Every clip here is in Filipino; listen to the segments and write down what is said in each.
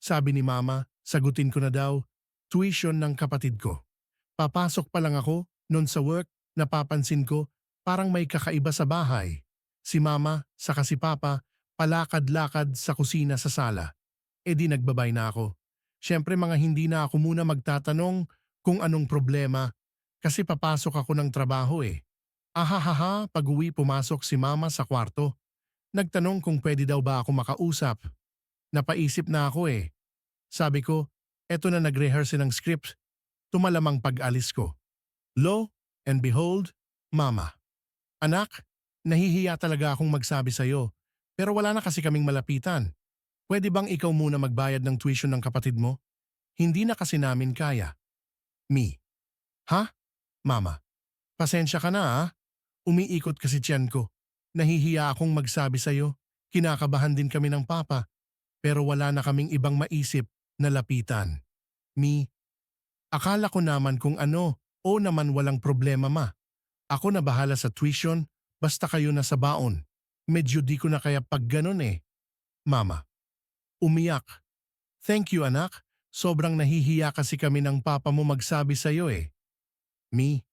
Sabi ni mama, sagutin ko na daw, tuition ng kapatid ko. Papasok pa lang ako, noon sa work, napapansin ko, parang may kakaiba sa bahay. Si mama, saka si papa, palakad-lakad sa kusina sa sala. E di nagbabay na ako. Siyempre mga hindi na ako muna magtatanong kung anong problema kasi papasok ako ng trabaho eh. Ahahaha, pag uwi pumasok si mama sa kwarto. Nagtanong kung pwede daw ba ako makausap. Napaisip na ako eh. Sabi ko, eto na nag-rehearse ng script. Tumalamang pag-alis ko. Lo and behold, mama. Anak, nahihiya talaga akong magsabi sa'yo. Pero wala na kasi kaming malapitan. Pwede bang ikaw muna magbayad ng tuition ng kapatid mo? Hindi na kasi namin kaya. Me. Ha? Mama. Pasensya ka na ha. Umiikot kasi tiyan ko. Nahihiya akong magsabi sa'yo. Kinakabahan din kami ng papa. Pero wala na kaming ibang maisip na lapitan. Me. Akala ko naman kung ano o naman walang problema ma. Ako na bahala sa tuition basta kayo na sa baon. Medyo di ko na kaya pag ganun eh. Mama. Umiyak. Thank you anak. Sobrang nahihiya kasi kami ng papa mo magsabi sa'yo eh. Me.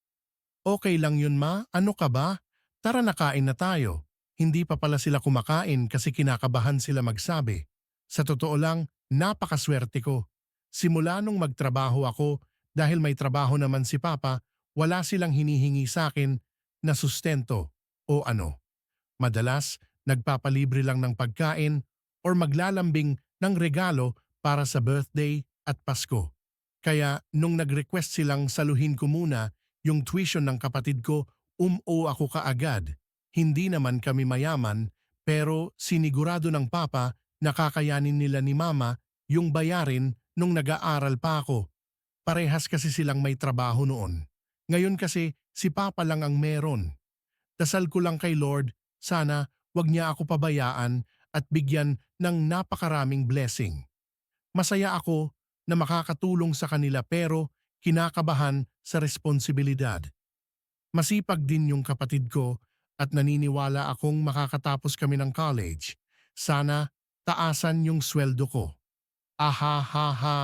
Okay lang yun ma, ano ka ba? Tara nakain na tayo. Hindi pa pala sila kumakain kasi kinakabahan sila magsabi. Sa totoo lang, napakaswerte ko. Simula nung magtrabaho ako, dahil may trabaho naman si Papa, wala silang hinihingi sa akin na sustento o ano. Madalas, nagpapalibre lang ng pagkain or maglalambing ng regalo para sa birthday at Pasko. Kaya nung nag-request silang saluhin ko muna yung tuition ng kapatid ko, um-o ako kaagad. Hindi naman kami mayaman pero sinigurado ng papa na kakayanin nila ni mama yung bayarin nung nag-aaral pa ako. Parehas kasi silang may trabaho noon. Ngayon kasi si papa lang ang meron. Dasal ko lang kay Lord, sana wag niya ako pabayaan at bigyan ng napakaraming blessing. Masaya ako na makakatulong sa kanila pero kinakabahan sa responsibilidad. Masipag din yung kapatid ko at naniniwala akong makakatapos kami ng college. Sana taasan yung sweldo ko. Aha ha ha,